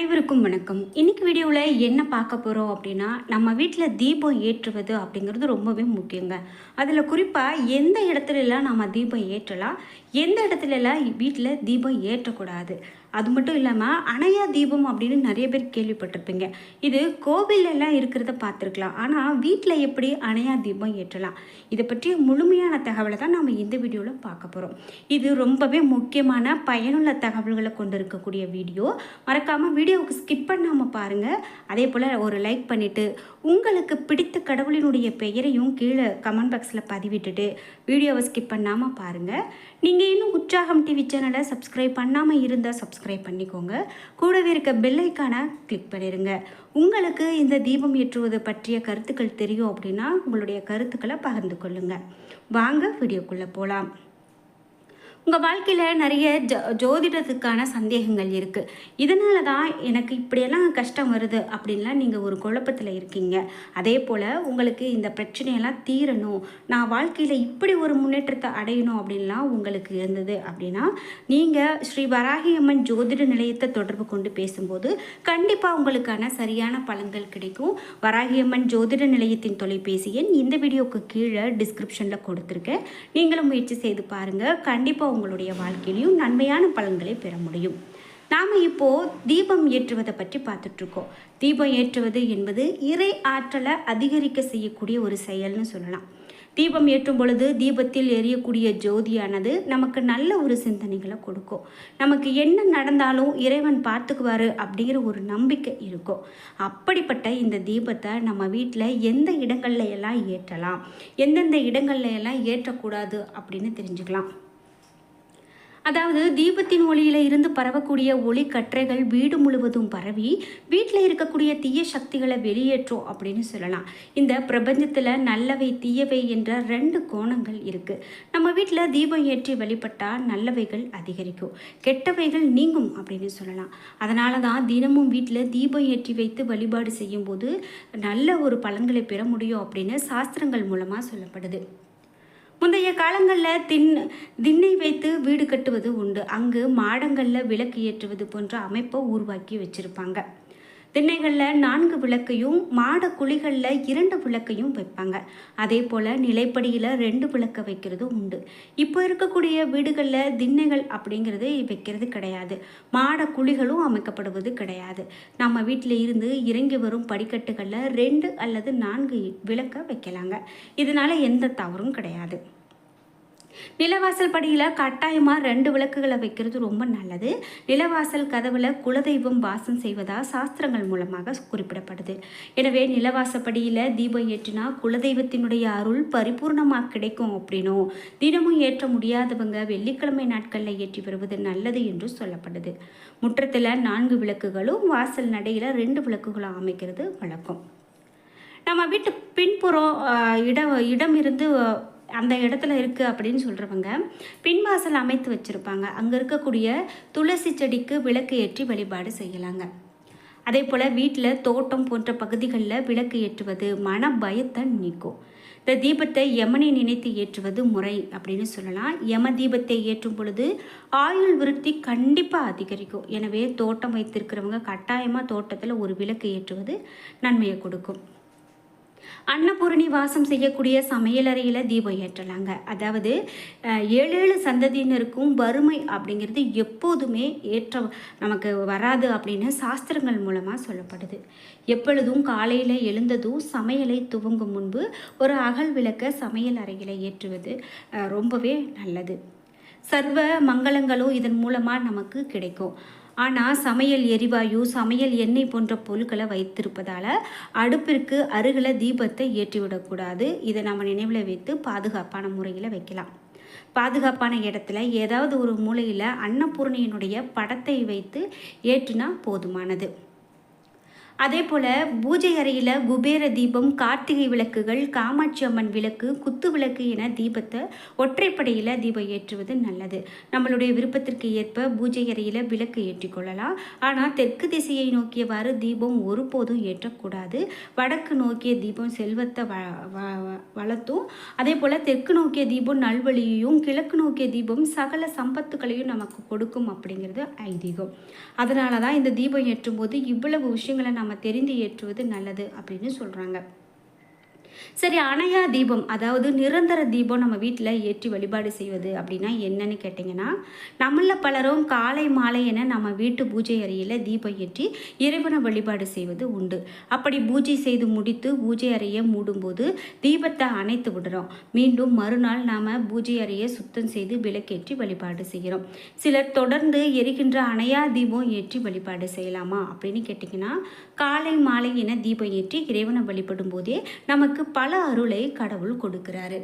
அனைவருக்கும் வணக்கம். இன்னைக்கு வீடியோவில் என்ன பார்க்க போகிறோம் அப்படின்னா நம்ம வீட்டில் தீபம் ஏற்றுவது அப்படிங்கிறது ரொம்பவே முக்கியங்க. அதில் குறிப்பாக எந்த இடத்துலலாம் நம்ம தீபம் ஏற்றலாம்? எந்த இடத்துலலாம் வீட்டில் தீபம் ஏற்றக்கூடாது? அது மட்டும் இல்லாமல் அணையா தீபம் அப்படின்னு நிறைய பேர் கேள்விப்பட்டிருப்பீங்க. இது கோவிலெல்லாம் இருக்கிறத பார்த்துருக்கலாம். ஆனால் வீட்டில் எப்படி அணையா தீபம் ஏற்றலாம்? இதை பற்றிய முழுமையான தகவலை தான் நம்ம இந்த வீடியோவில் பார்க்க போகிறோம் இது ரொம்பவே முக்கியமான பயனுள்ள தகவல்களை கொண்டு இருக்கக்கூடிய வீடியோ. மறக்காமல் வீடியோவுக்கு ஸ்கிப் பண்ணாமல் பாருங்கள் அதே போல் ஒரு லைக் பண்ணிவிட்டு உங்களுக்கு பிடித்த கடவுளினுடைய பெயரையும் கீழே கமெண்ட் பாக்ஸில் பதிவிட்டுட்டு வீடியோவை ஸ்கிப் பண்ணாமல் பாருங்கள் நீங்கள் இன்னும் உற்சாகம் டிவி சேனலை சப்ஸ்கிரைப் பண்ணாமல் இருந்தால் சப்ஸ்கிரைப் பண்ணிக்கோங்க. கூடவே இருக்க பெல் கிளிக் பண்ணிடுங்க உங்களுக்கு இந்த தீபம் ஏற்றுவது பற்றிய கருத்துக்கள் தெரியும் அப்படின்னா உங்களுடைய கருத்துக்களை பகிர்ந்து கொள்ளுங்கள் வாங்க வீடியோக்குள்ளே போகலாம் உங்கள் வாழ்க்கையில் நிறைய ஜோ ஜோதிடத்துக்கான சந்தேகங்கள் இருக்குது இதனால தான் எனக்கு இப்படியெல்லாம் கஷ்டம் வருது அப்படின்லாம் நீங்கள் ஒரு குழப்பத்தில் இருக்கீங்க. அதே போல் உங்களுக்கு இந்த பிரச்சனையெல்லாம் தீரணும். நான் வாழ்க்கையில் இப்படி ஒரு முன்னேற்றத்தை அடையணும் அப்படின்லாம் உங்களுக்கு இருந்தது அப்படின்னா நீங்கள் ஸ்ரீ வராகி அம்மன் ஜோதிட நிலையத்தை தொடர்பு கொண்டு பேசும்போது கண்டிப்பாக உங்களுக்கான சரியான பலன்கள் கிடைக்கும். வராகி அம்மன் ஜோதிட நிலையத்தின் தொலைபேசி எண் இந்த வீடியோக்கு கீழே டிஸ்கிரிப்ஷனில் கொடுத்துருக்கேன். நீங்களும் முயற்சி செய்து பாருங்கள் கண்டிப்பாக உங்களுடைய வாழ்க்கையிலையும் நன்மையான பலன்களை பெற முடியும். நாம் இப்போது தீபம் ஏற்றுவதை பற்றி பார்த்துட்ருக்கோம். தீபம் ஏற்றுவது என்பது இறை ஆற்றலை அதிகரிக்க செய்யக்கூடிய ஒரு செயல்னு சொல்லலாம். தீபம் ஏற்றும் பொழுது தீபத்தில் எரியக்கூடிய ஜோதியானது நமக்கு நல்ல ஒரு சிந்தனைகளை கொடுக்கும். நமக்கு என்ன நடந்தாலும் இறைவன் பார்த்துக்குவார் அப்படிங்கிற ஒரு நம்பிக்கை இருக்கும். அப்படிப்பட்ட இந்த தீபத்தை நம்ம வீட்டில் எந்த இடங்கள்ல எல்லாம் ஏற்றலாம்? எந்தெந்த இடங்கள்ல எல்லாம் ஏற்றக்கூடாது அப்படின்னு தெரிஞ்சுக்கலாம். அதாவது தீபத்தின் ஒளியில இருந்து பரவக்கூடிய ஒளி கற்றைகள் வீடு முழுவதும் பரவி வீட்டில் இருக்கக்கூடிய தீய சக்திகளை வெளியேற்றும் அப்படின்னு சொல்லலாம். இந்த பிரபஞ்சத்தில் நல்லவை தீயவை என்ற ரெண்டு கோணங்கள் இருக்கு. நம்ம வீட்டில் தீபம் ஏற்றி வழிபட்டால் நல்லவைகள் அதிகரிக்கும். கெட்டவைகள் நீங்கும் அப்படின்னு சொல்லலாம். அதனால தான் தினமும் வீட்டில் தீபம் ஏற்றி வைத்து வழிபாடு செய்யும்போது நல்ல ஒரு பலன்களை பெற முடியும் அப்படின்னு சாஸ்திரங்கள் மூலமாக சொல்லப்படுது. முந்தைய காலங்களில் தின் திண்ணை வைத்து வீடு கட்டுவது உண்டு. அங்கு மாடங்களில் விளக்கு ஏற்றுவது போன்ற அமைப்பை உருவாக்கி வச்சுருப்பாங்க. திண்ணைகளில் நான்கு விளக்கையும் மாட குழிகளில் இரண்டு விளக்கையும் வைப்பாங்க. அதே போல் நிலைப்படியில் ரெண்டு விளக்க வைக்கிறது உண்டு. இப்போ இருக்கக்கூடிய வீடுகளில் திண்ணைகள் அப்படிங்கிறது வைக்கிறது கிடையாது. மாட குழிகளும் அமைக்கப்படுவது கிடையாது. நம்ம வீட்டில் இருந்து இறங்கி வரும் படிக்கட்டுகளில் ரெண்டு அல்லது நான்கு விளக்க வைக்கலாங்க. இதனால் எந்த தவறும் கிடையாது. நிலவாசல் படியில் கட்டாயமாக ரெண்டு விளக்குகளை வைக்கிறது ரொம்ப நல்லது. நிலவாசல் கதவில் குலதெய்வம் வாசம் செய்வதாக சாஸ்திரங்கள் மூலமாக குறிப்பிடப்படுது. எனவே நிலவாசப்படியில் தீபம் ஏற்றினா குலதெய்வத்தினுடைய அருள் பரிபூர்ணமாக கிடைக்கும் அப்படின்னும் தினமும் ஏற்ற முடியாதவங்க வெள்ளிக்கிழமை நாட்களில் ஏற்றி வருவது நல்லது என்று சொல்லப்படுது. முற்றத்தில் நான்கு விளக்குகளும் வாசல் நடையில் ரெண்டு விளக்குகளும் அமைக்கிறது வழக்கம். நம்ம வீட்டு பின்புறம் இடம் இடம் இருந்து அந்த இடத்துல இருக்குது அப்படின்னு சொல்கிறவங்க பின்வாசல் அமைத்து வச்சுருப்பாங்க. அங்கே இருக்கக்கூடிய துளசி செடிக்கு விளக்கு ஏற்றி வழிபாடு செய்யலாங்க. அதே போல் வீட்டில் தோட்டம் போன்ற பகுதிகளில் விளக்கு ஏற்றுவது மன பயத்தை நீக்கும். இந்த தீபத்தை யமனை நினைத்து ஏற்றுவது முறை அப்படின்னு சொல்லலாம். யம தீபத்தை ஏற்றும் பொழுது ஆயுள் விருத்தி கண்டிப்பாக அதிகரிக்கும். எனவே தோட்டம் வைத்திருக்கிறவங்க கட்டாயமாக தோட்டத்தில் ஒரு விளக்கு ஏற்றுவது நன்மையை கொடுக்கும். அன்னபூரணி வாசம் செய்யக்கூடிய சமையலறையில் தீபம் ஏற்றலாங்க. அதாவது ஏழு ஏழு சந்ததியினருக்கும் வறுமை அப்படிங்கிறது எப்போதுமே ஏற்ற நமக்கு வராது அப்படின்னு சாஸ்திரங்கள் மூலமாக சொல்லப்படுது. எப்பொழுதும் காலையில் எழுந்ததும் சமையலை துவங்கும் முன்பு ஒரு அகல் விளக்க சமையல் அறையில் ஏற்றுவது ரொம்பவே நல்லது. சர்வ மங்களங்களும் இதன் மூலமாக நமக்கு கிடைக்கும். ஆனால் சமையல் எரிவாயு சமையல் எண்ணெய் போன்ற பொருட்களை வைத்திருப்பதால் அடுப்பிற்கு அருகில் தீபத்தை ஏற்றிவிடக்கூடாது. இதை நம்ம நினைவில் வைத்து பாதுகாப்பான முறையில் வைக்கலாம். பாதுகாப்பான இடத்துல ஏதாவது ஒரு மூலையில் அன்னபூர்ணியினுடைய படத்தை வைத்து ஏற்றினா போதுமானது. அதே போல் பூஜை அறையில் குபேர தீபம் கார்த்திகை விளக்குகள் காமாட்சி அம்மன் விளக்கு குத்து விளக்கு என தீபத்தை ஒற்றைப்படையில் தீபம் ஏற்றுவது நல்லது. நம்மளுடைய விருப்பத்திற்கு ஏற்ப பூஜை அறையில் விளக்கு ஏற்றிக்கொள்ளலாம் ஆனால் தெற்கு திசையை நோக்கியவாறு தீபம் ஒருபோதும் ஏற்றக்கூடாது. வடக்கு நோக்கிய தீபம் செல்வத்தை வ வ- வளர்த்தும். அதே போல் தெற்கு நோக்கிய தீபம் நல்வழியையும் கிழக்கு நோக்கிய தீபம் சகல சம்பத்துக்களையும் நமக்கு கொடுக்கும் அப்படிங்கிறது ஐதீகம். அதனால தான் இந்த தீபம் ஏற்றும் போது இவ்வளவு விஷயங்களை நம்ம தெரிந்து ஏற்றுவது நல்லது அப்படின்னு சொல்கிறாங்க சரி அணையா தீபம் அதாவது நிரந்தர தீபம் நம்ம வீட்டில் ஏற்றி வழிபாடு செய்வது அப்படின்னா என்னன்னு கேட்டிங்கன்னா நம்மள பலரும் காலை மாலை என நம்ம வீட்டு பூஜை அறையில் தீபம் ஏற்றி இறைவனை வழிபாடு செய்வது உண்டு. அப்படி பூஜை செய்து முடித்து பூஜை அறையை மூடும்போது தீபத்தை அணைத்து விடுறோம். மீண்டும் மறுநாள் நாம் பூஜை அறையை சுத்தம் செய்து விளக்கேற்றி வழிபாடு செய்கிறோம். சிலர் தொடர்ந்து எரிகின்ற அணையா தீபம் ஏற்றி வழிபாடு செய்யலாமா அப்படின்னு கேட்டிங்கன்னா காலை மாலை என தீபம் ஏற்றி இறைவனை வழிபடும் போதே நமக்கு பல அருளை கடவுள் கொடுக்கிறாரு.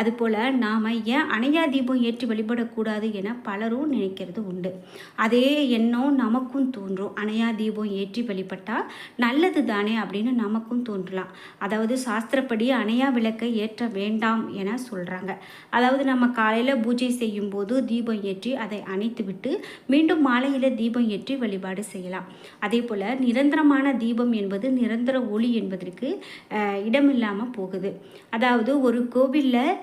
அதுபோல் நாம் ஏன் அணையா தீபம் ஏற்றி வழிபடக்கூடாது என பலரும் நினைக்கிறது உண்டு. அதே எண்ணம் நமக்கும் தோன்றும். அணையா தீபம் ஏற்றி வழிபட்டால் நல்லது தானே அப்படின்னு நமக்கும் தோன்றலாம். அதாவது சாஸ்திரப்படி அணையா விளக்கை ஏற்ற வேண்டாம் என சொல்கிறாங்க அதாவது நம்ம காலையில் பூஜை செய்யும் போது தீபம் ஏற்றி அதை அணைத்துவிட்டு மீண்டும் மாலையில் தீபம் ஏற்றி வழிபாடு செய்யலாம். அதே போல் நிரந்தரமான தீபம் என்பது நிரந்தர ஒளி என்பதற்கு இடமில்லாமல் இல்லாமல் போகுது. அதாவது ஒரு கோவிலில்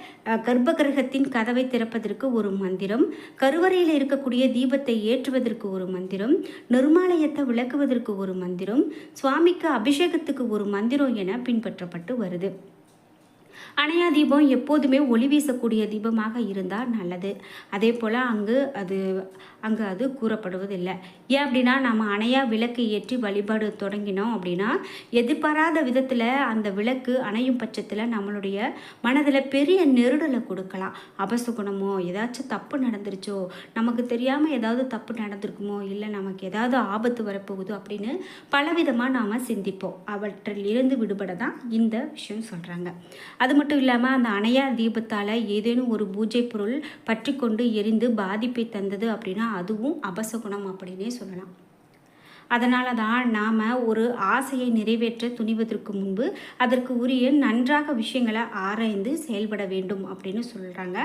கர்ப்ப கிரகத்தின் கதவை திறப்பதற்கு ஒரு மந்திரம் கருவறையில் இருக்கக்கூடிய தீபத்தை ஏற்றுவதற்கு ஒரு மந்திரம் நிர்மாலயத்தை விளக்குவதற்கு ஒரு மந்திரம் சுவாமிக்கு அபிஷேகத்துக்கு ஒரு மந்திரம் என பின்பற்றப்பட்டு வருது. அணையா தீபம் எப்போதுமே ஒளி வீசக்கூடிய தீபமாக இருந்தால் நல்லது. அதே போல் அங்கு அது அங்கு அது கூறப்படுவதில்லை. ஏன் அப்படின்னா நம்ம அணையா விளக்கு ஏற்றி வழிபாடு தொடங்கினோம் அப்படின்னா எதிர்பாராத விதத்தில் அந்த விளக்கு அணையும் பட்சத்தில் நம்மளுடைய மனதில் பெரிய நெருடலை கொடுக்கலாம். அபசுகுணமோ ஏதாச்சும் தப்பு நடந்துருச்சோ நமக்கு தெரியாமல் ஏதாவது தப்பு நடந்திருக்குமோ இல்லை நமக்கு ஏதாவது ஆபத்து வரப்போகுதோ அப்படின்னு பலவிதமாக நாம் சிந்திப்போம். அவற்றில் இருந்து விடுபட தான் இந்த விஷயம் சொல்கிறாங்க அது அது மட்டும் இல்லாமல் அந்த அணையா தீபத்தால் ஏதேனும் ஒரு பூஜை பொருள் பற்றி கொண்டு எரிந்து பாதிப்பை தந்தது அப்படின்னா அதுவும் அபசகுணம் அப்படின்னே சொல்லலாம். அதனால தான் நாம் ஒரு ஆசையை நிறைவேற்ற துணிவதற்கு முன்பு அதற்கு உரிய நன்றாக விஷயங்களை ஆராய்ந்து செயல்பட வேண்டும் அப்படின்னு சொல்கிறாங்க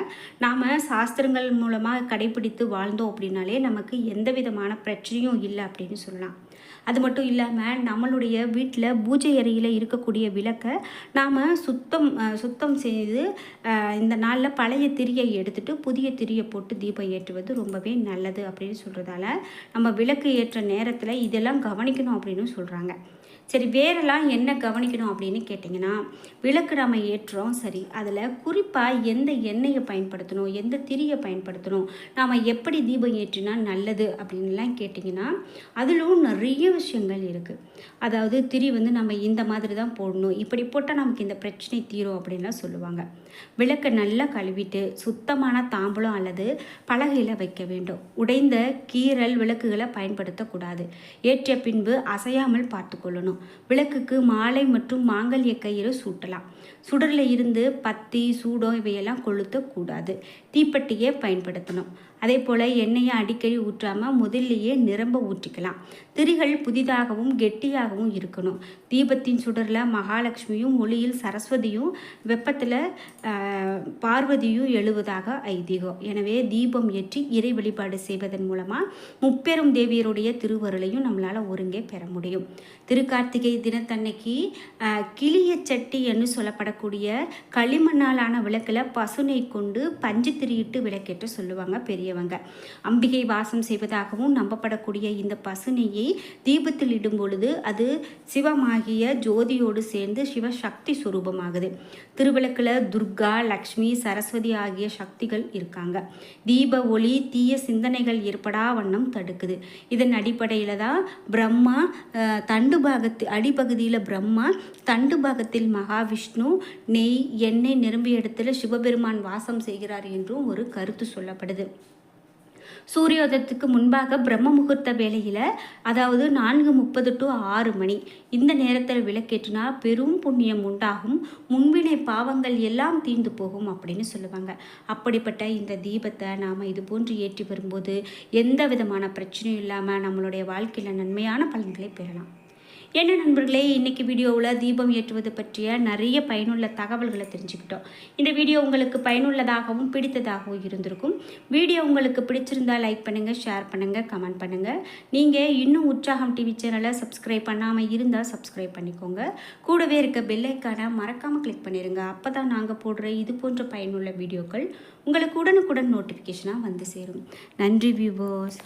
நாம் சாஸ்திரங்கள் மூலமாக கடைபிடித்து வாழ்ந்தோம் அப்படின்னாலே நமக்கு எந்த விதமான பிரச்சனையும் இல்லை அப்படின்னு சொல்லலாம். அது மட்டும் இல்லாமல் நம்மளுடைய வீட்டில் பூஜை அறையில் இருக்கக்கூடிய விளக்கை நாம் சுத்தம் சுத்தம் செய்து இந்த நாளில் பழைய திரியை எடுத்துகிட்டு புதிய திரியை போட்டு தீபம் ஏற்றுவது ரொம்பவே நல்லது அப்படின்னு சொல்கிறதால நம்ம விளக்கு ஏற்ற நேரத்தில் இதெல்லாம் கவனிக்கணும் அப்படின்னு சொல்கிறாங்க சரி வேறெல்லாம் என்ன கவனிக்கணும் அப்படின்னு கேட்டிங்கன்னா விளக்கு நம்ம ஏற்றுறோம் சரி. அதில் குறிப்பாக எந்த எண்ணெயை பயன்படுத்தணும் எந்த திரியை பயன்படுத்தணும் நாம் எப்படி தீபம் ஏற்றினா நல்லது அப்படின்லாம் கேட்டிங்கன்னா அதிலும் நிறைய விஷயங்கள் இருக்குது அதாவது திரி வந்து நம்ம இந்த மாதிரி தான் போடணும் இப்படி போட்டால் நமக்கு இந்த பிரச்சனை தீரும் அப்படின்லாம் சொல்லுவாங்க. விளக்கை நல்லா கழுவிட்டு சுத்தமான தாம்பூலம் அல்லது பலகையில் வைக்க வேண்டும். உடைந்த கீறல் விளக்குகளை பயன்படுத்தக்கூடாது. ஏற்றிய பின்பு அசையாமல் பார்த்து கொள்ளணும். விளக்குக்கு மாலை மற்றும் மாங்கல்ய கயிறு சூட்டலாம். சுடரில் இருந்து பத்தி சூடம் இவையெல்லாம் கொளுத்தக்கூடாது. தீப்பெட்டியை பயன்படுத்தணும். அதே போல் எண்ணெயை அடிக்கடி ஊற்றாமல் முதல்லையே நிரம்ப ஊற்றிக்கலாம். திரிகள் புதிதாகவும் கெட்டியாகவும் இருக்கணும். தீபத்தின் சுடரில் மகாலட்சுமியும் ஒளியில் சரஸ்வதியும் வெப்பத்தில் பார்வதியும் எழுவதாக ஐதீகம். எனவே தீபம் ஏற்றி இறை வழிபாடு செய்வதன் மூலமாக முப்பெரும் தேவியருடைய திருவருளையும் நம்மளால் ஒருங்கே பெற முடியும். திருக்கார்த்திகை தினத்தன்னைக்கு கிளிய சட்டி என்று சொல்லப்படக்கூடிய களிமண்ணாலான விளக்கில் பசுனை கொண்டு பஞ்சு திரியிட்டு விளக்கேற்ற சொல்லுவாங்க பெரிய பெரியவங்க அம்பிகை வாசம் செய்வதாகவும் நம்பப்படக்கூடிய இந்த பசுனையை தீபத்தில் இடும் பொழுது அது சிவமாகிய ஜோதியோடு சேர்ந்து சிவசக்தி சுரூபமாகுது. திருவிளக்கில் துர்கா லக்ஷ்மி சரஸ்வதி ஆகிய சக்திகள் இருக்காங்க. தீப ஒளி தீய சிந்தனைகள் ஏற்படா வண்ணம் தடுக்குது. இதன் அடிப்படையில் தான் பிரம்மா தண்டு பாகத்து அடிப்பகுதியில் பிரம்மா தண்டு பாகத்தில் மகாவிஷ்ணு நெய் எண்ணெய் நிரம்பிய இடத்துல சிவபெருமான் வாசம் செய்கிறார் என்றும் ஒரு கருத்து சொல்லப்படுது. சூரியோதயத்துக்கு முன்பாக பிரம்ம முகூர்த்த வேலையில் அதாவது நான்கு முப்பது டு ஆறு மணி இந்த நேரத்தில் விளக்கேற்றினா பெரும் புண்ணியம் உண்டாகும் முன்வினை பாவங்கள் எல்லாம் தீர்ந்து போகும் அப்படின்னு சொல்லுவாங்க. அப்படிப்பட்ட இந்த தீபத்தை நாம் இது போன்று ஏற்றி வரும்போது எந்த விதமான பிரச்சனையும் இல்லாமல் நம்மளுடைய வாழ்க்கையில் நன்மையான பலன்களை பெறலாம். என்ன நண்பர்களே இன்றைக்கி வீடியோவில் தீபம் ஏற்றுவது பற்றிய நிறைய பயனுள்ள தகவல்களை தெரிஞ்சுக்கிட்டோம். இந்த வீடியோ உங்களுக்கு பயனுள்ளதாகவும் பிடித்ததாகவும் இருந்திருக்கும். வீடியோ உங்களுக்கு பிடிச்சிருந்தால் லைக் பண்ணுங்கள் ஷேர் பண்ணுங்கள் கமெண்ட் பண்ணுங்கள் நீங்கள் இன்னும் உற்சாகம் டிவி சேனலை சப்ஸ்கிரைப் பண்ணாமல் இருந்தால் சப்ஸ்கிரைப் பண்ணிக்கோங்க. கூடவே இருக்க பெல்லைக்கான மறக்காமல் கிளிக் பண்ணிடுங்க அப்போ தான் நாங்கள் போடுற இது போன்ற பயனுள்ள வீடியோக்கள் உங்களுக்கு உடனுக்குடன் நோட்டிஃபிகேஷனாக வந்து சேரும். நன்றி வியூவர்ஸ்